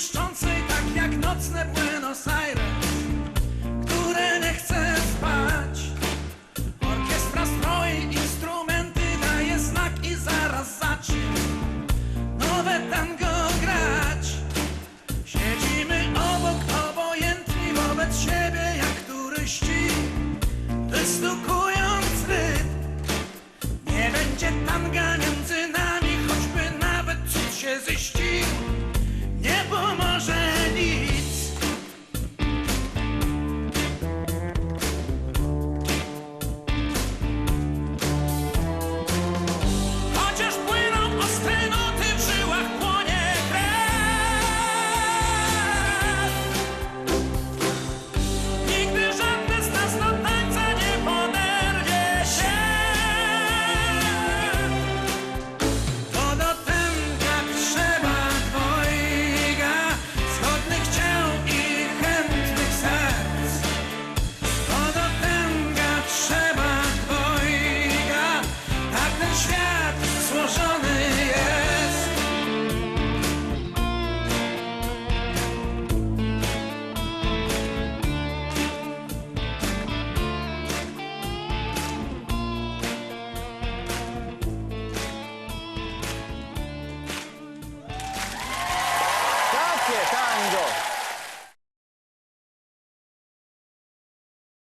błyszczącej tak jak nocne błędy. wystukując rytm 먼저.